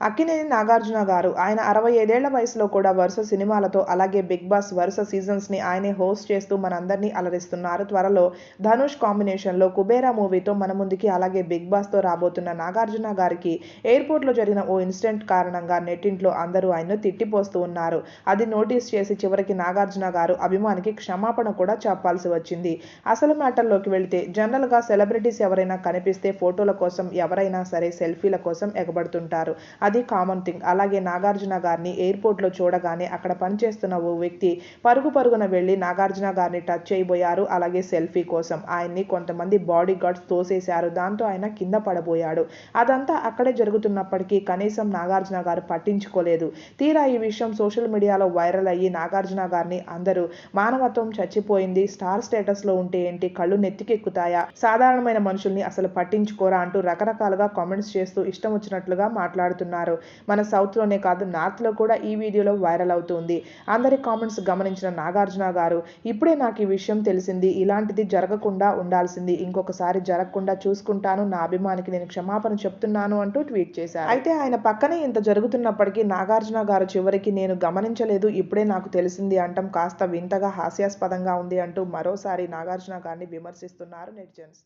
అక్కినేని నాగార్జున గారు. ఆయన అరవై ఐదేళ్ళ వయసులో కూడా వరుస సినిమాలతో అలాగే బిగ్ బాస్ వరుస సీజన్స్ని ఆయనే హోస్ట్ చేస్తూ మనందరినీ అలరిస్తున్నారు. త్వరలో ధనుష్ కాంబినేషన్లో కుబేరా మూవీతో మన ముందుకి అలాగే బిగ్ బాస్తో రాబోతున్న నాగార్జున గారికి ఎయిర్పోర్ట్లో జరిగిన ఓ ఇన్సిడెంట్ కారణంగా నెట్టింట్లో అందరూ ఆయన్ను తిట్టిపోస్తూ ఉన్నారు. అది నోటీస్ చేసి చివరికి నాగార్జున గారు అభిమానికి క్షమాపణ కూడా చెప్పాల్సి వచ్చింది. అసలు మ్యాటర్లోకి వెళితే జనరల్గా సెలబ్రిటీస్ ఎవరైనా కనిపిస్తే ఫోటోల కోసం ఎవరైనా సరే సెల్ఫీల కోసం ఎగబడుతుంటారు. అది కామన్ థింగ్ అలాగే నాగార్జున గారిని ఎయిర్పోర్ట్లో చూడగానే అక్కడ పనిచేస్తున్న ఓ వ్యక్తి పరుగు పరుగున వెళ్ళి నాగార్జున గారిని టచ్ చేయబోయారు. అలాగే సెల్ఫీ కోసం ఆయన్ని కొంతమంది బాడీ గార్డ్స్ తోసేశారు. దాంతో ఆయన కింద పడబోయాడు. అదంతా అక్కడే జరుగుతున్నప్పటికీ కనీసం నాగార్జున గారు పట్టించుకోలేదు. తీరా ఈ విషయం సోషల్ మీడియాలో వైరల్ అయ్యి నాగార్జున గారిని అందరూ మానవత్వం చచ్చిపోయింది. స్టార్ స్టేటస్లో ఉంటే ఏంటి? కళ్ళు నెత్తికెక్కుతాయా? సాధారణమైన మనుషుల్ని అసలు పట్టించుకోరా? అంటూ రకరకాలుగా కామెంట్స్ చేస్తూ ఇష్టం వచ్చినట్లుగా మాట్లాడుతున్నారు. మన సౌత్లోనే కాదు నార్త్లో కూడా ఈ వీడియోలో వైరల్ అవుతుంది. అందరి కామెంట్స్ గమనించిన నాగార్జున గారు ఇప్పుడే నాకు ఈ విషయం తెలిసింది. ఇలాంటిది జరగకుండా ఉండాల్సింది. ఇంకొకసారి జరగకుండా చూసుకుంటాను. నా అభిమానికి నేను క్షమాపణ చెప్తున్నాను అంటూ ట్వీట్ చేశారు. అయితే ఆయన పక్కనే ఇంత జరుగుతున్నప్పటికీ నాగార్జున గారు చివరికి నేను గమనించలేదు. ఇప్పుడే నాకు తెలిసింది అంటాం. కాస్త వింతగా హాస్యాస్పదంగా ఉంది అంటూ మరోసారి నాగార్జున గారిని విమర్శిస్తున్నారు నెటిజన్స్.